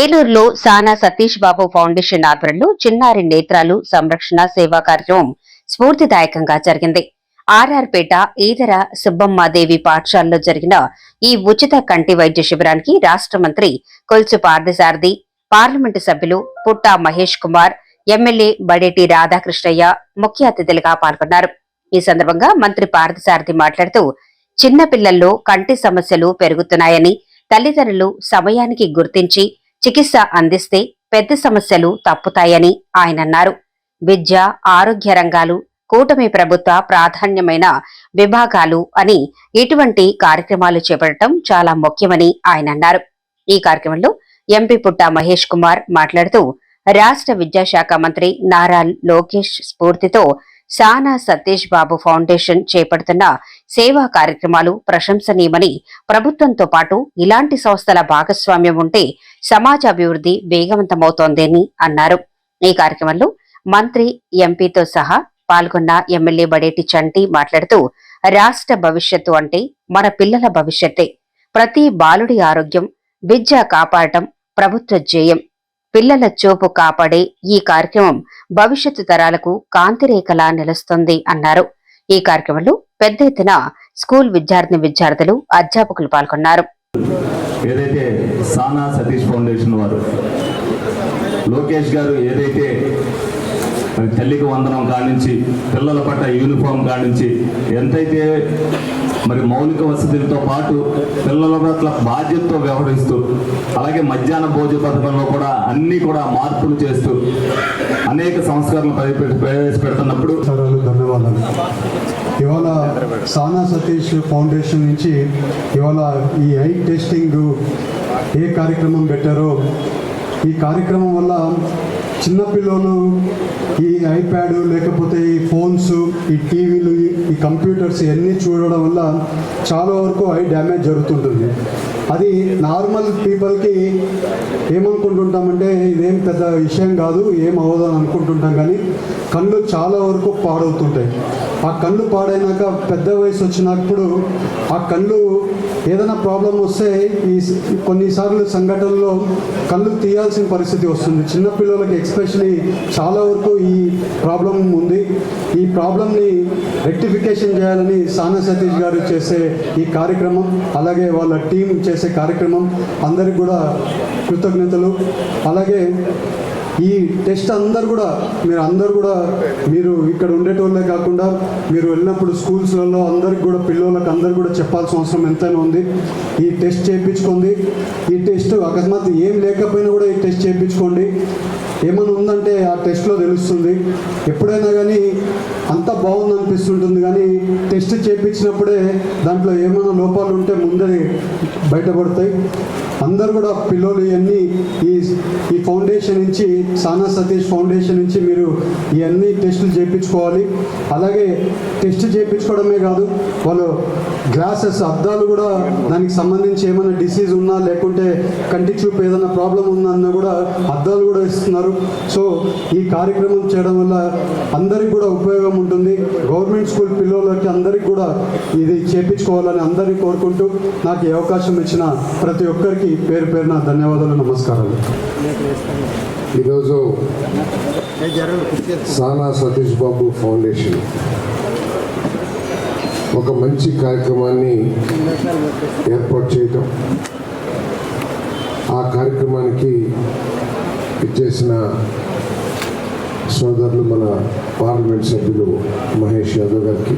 ఏలూరులో సానా సతీష్ బాబు ఫౌండేషన్ ఆధ్వర్యంలో చిన్నారి నేత్రాలు సంరక్షణ సేవా కార్యక్రమం స్ఫూర్తిదాయకంగా జరిగింది. ఆర్ఆర్పేట ఈదర సుబ్బమ్మాదేవి పాఠశాలలో జరిగిన ఈ ఉచిత కంటి వైద్య శిబిరానికి రాష్ట్ర మంత్రి కొల్సు పార్థసారథి పార్లమెంటు సభ్యులు పుట్టా మహేష్ కుమార్ ఎమ్మెల్యే బడేటి రాధాకృష్ణయ్య ముఖ్య అతిథులుగా పాల్గొన్నారు. ఈ సందర్భంగా మంత్రి పార్థసారథి మాట్లాడుతూ చిన్నపిల్లల్లో కంటి సమస్యలు పెరుగుతున్నాయని తల్లిదండ్రులు సమయానికి గుర్తించి చికిత్స అందిస్తే పెద్ద సమస్యలు తప్పుతాయని ఆయన అన్నారు. విద్య ఆరోగ్య రంగాలు కూటమి ప్రభుత్వ ప్రాధాన్యమైన విభాగాలు అని ఇటువంటి కార్యక్రమాలు చేపట్టడం చాలా ముఖ్యమని ఆయన అన్నారు. ఈ కార్యక్రమంలో ఎంపీ పుట్ట మహేష్ కుమార్ మాట్లాడుతూ రాష్ట్ర విద్యాశాఖ మంత్రి నారా లోకేష్ స్ఫూర్తితో సానా సతీష్ బాబు ఫౌండేషన్ చేపడుతున్న సేవా కార్యక్రమాలు ప్రశంసనీయమని ప్రభుత్వంతో పాటు ఇలాంటి సంస్థల భాగస్వామ్యం ఉంటే సమాజ అభివృద్ధి వేగవంతమవుతోందని అన్నారు. ఈ కార్యక్రమంలో మంత్రి ఎంపీతో సహా పాల్గొన్న ఎమ్మెల్యే బడేటి చంటి మాట్లాడుతూ రాష్ట్ర భవిష్యత్తు అంటే మన పిల్లల భవిష్యత్తే. ప్రతి బాలుడి ఆరోగ్యం విద్య కాపాడటం ప్రభుత్వ ధ్యేయం. పిల్లల చూపు కాపాడే ఈ కార్యక్రమం భవిష్యత్తు తరాలకు కాంతిరేఖలా నిలుస్తుంది అన్నారు. ఈ కార్యక్రమంలో పెద్ద ఎత్తున స్కూల్ విద్యార్థిని విద్యార్థులు అధ్యాపకులు పాల్గొన్నారు. ఏదైతే సానా సతీష్ ఫౌండేషన్ వారు లోకేష్ గారు ఏదైతే తల్లికి వందనం కానించి పిల్లల పట్ల యూనిఫామ్ కానించి ఎంతైతే మరి మౌలిక వసతులతో పాటు పిల్లల పట్ల బాధ్యతతో వ్యవహరిస్తూ అలాగే మధ్యాహ్న భోజన పథకంలో కూడా అన్ని కూడా మార్పులు చేస్తూ అనేక సంస్కరణలు ప్రవేశపెడుతున్నప్పుడు ధన్యవాదాలు. ఇవాళ సానా సతీష్ ఫౌండేషన్ నుంచి ఇవాళ ఈ ఐ టెస్టింగ్ ఏ కార్యక్రమం పెట్టారో ఈ కార్యక్రమం వల్ల చిన్నపిల్లలు ఈ ఐప్యాడ్ లేకపోతే ఈ ఫోన్స్ ఈ టీవీలు ఈ కంప్యూటర్స్ ఇవన్నీ చూడడం వల్ల చాలా వరకు ఐ డ్యామేజ్ జరుగుతుంటుంది. అది నార్మల్ పీపుల్కి ఏమనుకుంటుంటామంటే ఇదేం పెద్ద విషయం కాదు ఏం అవ్వదు అనుకుంటుంటాం కానీ కళ్ళు చాలా వరకు పాడవుతుంటాయి. ఆ కళ్ళు పాడైనాక పెద్ద వయసు వచ్చినప్పుడు ఆ కళ్ళు ఏదైనా ప్రాబ్లం వస్తే ఈ కొన్నిసార్లు సంఘటనలో కళ్ళు తీయాల్సిన పరిస్థితి వస్తుంది. చిన్నపిల్లలకి ఎక్స్పెషలీ చాలా వరకు ఈ ప్రాబ్లం ఉంది. ఈ ప్రాబ్లంని రెక్టిఫికేషన్ చేయాలని సానా సతీష్ గారు చేసే ఈ కార్యక్రమం అలాగే వాళ్ళ టీం చేసే కార్యక్రమం అందరికి కూడా కృతజ్ఞతలు. అలాగే ఈ టెస్ట్ అందరు కూడా మీరు అందరు కూడా మీరు ఇక్కడ ఉండేటోళ్ళే కాకుండా మీరు వెళ్ళినప్పుడు స్కూల్స్లలో అందరికి కూడా పిల్లలకు అందరు కూడా చెప్పాల్సిన అవసరం ఎంతైనా ఉంది. ఈ టెస్ట్ చేయించుకోండి. ఈ టెస్ట్ అకస్మాత్ ఏం లేకపోయినా కూడా ఈ టెస్ట్ చేయించుకోండి. ఏమన్నా టెస్ట్లో తెలుస్తుంది. ఎప్పుడైనా కానీ అంత బాగుంది అనిపిస్తుంటుంది కానీ టెస్ట్ చేయించినప్పుడే దాంట్లో ఏమైనా లోపాలు ఉంటే ముందే బయటపడతాయి. అందరు కూడా పిల్లలు ఇవన్నీ ఈ ఈ ఫౌండేషన్ నుంచి సానా సతీష్ ఫౌండేషన్ నుంచి మీరు ఇవన్నీ టెస్టులు చేయించుకోవాలి అలాగే టెస్ట్ చేయించుకోవడమే కాదు వాళ్ళు గ్లాసెస్ అద్దాలు కూడా దానికి సంబంధించి ఏమైనా డిసీజ్ ఉన్నా లేకుంటే కంటి చూపు ఏదైనా ప్రాబ్లం ఉందన్నా కూడా అద్దాలు కూడా ఇస్తున్నారు. సో ఈ కార్యక్రమం చేయడం వల్ల అందరికి కూడా ఉపయోగం ఉంటుంది. గవర్నమెంట్ స్కూల్ పిల్లలకి అందరికి కూడా ఇది చేపించుకోవాలని అందరినీ కోరుకుంటూ నాకు ఈ అవకాశం ఇచ్చిన ప్రతి ఒక్కరికి పేరు పేరున ధన్యవాదాలు నమస్కారాలు. ఈరోజు సానా సతీష్ బాబు ఫౌండేషన్ ఒక మంచి కార్యక్రమాన్ని ఏర్పాటు చేయటం ఆ కార్యక్రమానికి ఇచ్చేసిన సోదరులు మన పార్లమెంట్ సభ్యులు మహేష్ యాదవ్ గారికి